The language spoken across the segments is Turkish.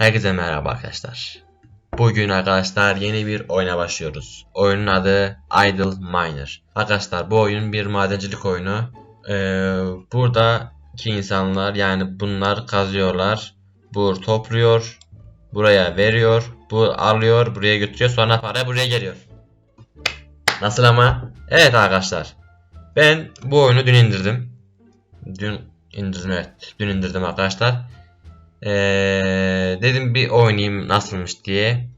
Herkese merhaba arkadaşlar. Bugün arkadaşlar yeni bir oyuna başlıyoruz. Oyunun adı Idle Miner. Arkadaşlar bu oyun bir madencilik oyunu. Ee, buradaki insanlar yani bunlar kazıyorlar. Bu topluyor. Buraya veriyor. Bu alıyor. Buraya götürüyor. Sonra para buraya geliyor. Nasıl ama? Evet arkadaşlar. Ben bu oyunu dün indirdim. Dün indirdim evet. Dün indirdim arkadaşlar. Ee, dedim bir oynayayım nasılmış diye.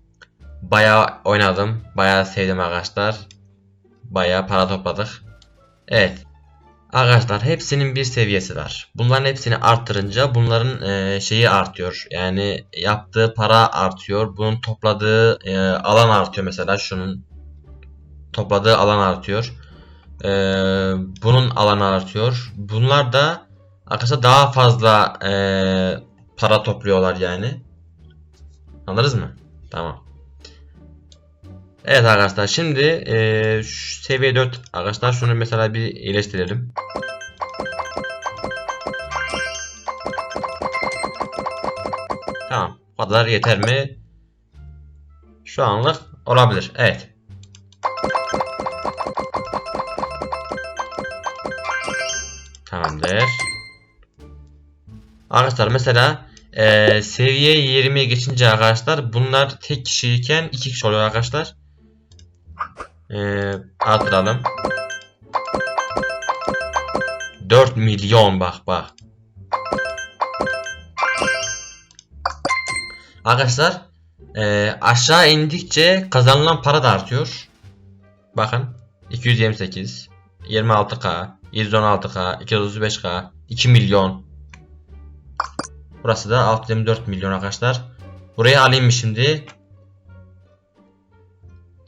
Bayağı oynadım. Bayağı sevdim arkadaşlar. Bayağı para topladık. Evet. Arkadaşlar hepsinin bir seviyesi var. Bunların hepsini arttırınca bunların e, şeyi artıyor. Yani yaptığı para artıyor. Bunun topladığı e, alan artıyor mesela şunun topladığı alan artıyor. E, bunun alanı artıyor. Bunlar da arkadaşlar daha fazla e, para topluyorlar yani. Anladınız mı? Tamam. Evet arkadaşlar şimdi e, seviye 4 arkadaşlar şunu mesela bir iyileştirelim. Tamam. Bu kadar yeter mi? Şu anlık olabilir. Evet. Tamamdır. Arkadaşlar mesela e, seviye 20'ye geçince arkadaşlar bunlar tek kişiyken iki kişi oluyor arkadaşlar. E, artıralım. 4 milyon bak bak. Arkadaşlar e, aşağı indikçe kazanılan para da artıyor. Bakın 228 26k 116k 235k 2 milyon Burası da 624 milyon arkadaşlar. Buraya alayım mı şimdi?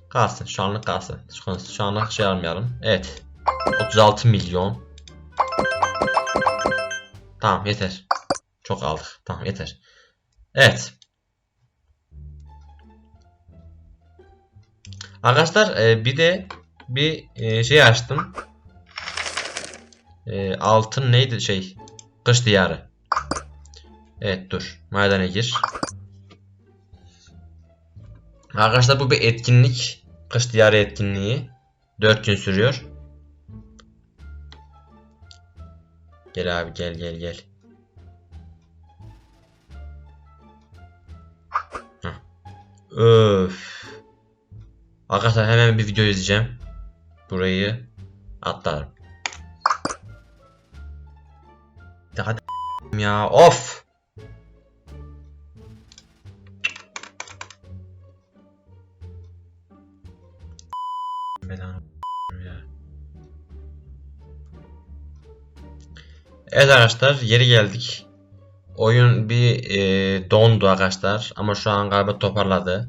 Kalsın. Şu anlık kalsın. Şu anlık şey almayalım. Evet. 36 milyon. Tamam yeter. Çok aldık. Tamam yeter. Evet. Arkadaşlar e, bir de bir e, şey açtım. E, altın neydi şey? Kış diyarı. Evet dur. Madene gir. Arkadaşlar bu bir etkinlik. Kış diyarı etkinliği. 4 gün sürüyor. Gel abi gel gel gel. Heh. Öf. Arkadaşlar hemen bir video izleyeceğim. Burayı atlarım. Hadi ya of. Belanı ya. Evet arkadaşlar yeri geldik. Oyun bir e, dondu arkadaşlar ama şu an galiba toparladı.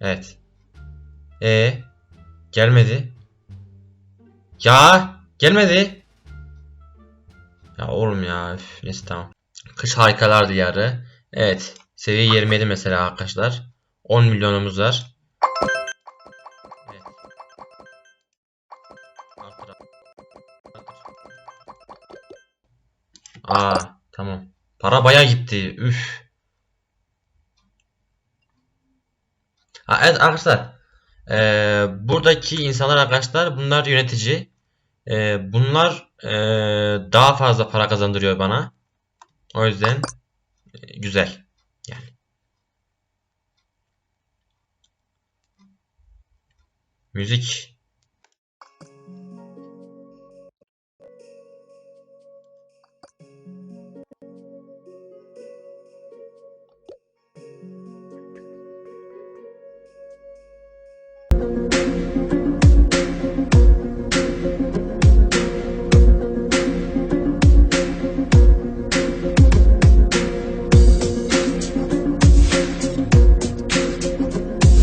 Evet. E gelmedi. Ya gelmedi. Ya oğlum ya üf, neyse tamam. Kış harikalar diyarı. Evet. Seviye 27 mesela arkadaşlar. 10 milyonumuz var. Evet. Artır, artır. Aa tamam. Para baya gitti. Üf. Ha, evet arkadaşlar. Ee, buradaki insanlar arkadaşlar bunlar yönetici. Ee, bunlar ee, daha fazla para kazandırıyor bana. O yüzden e, güzel. Müzik.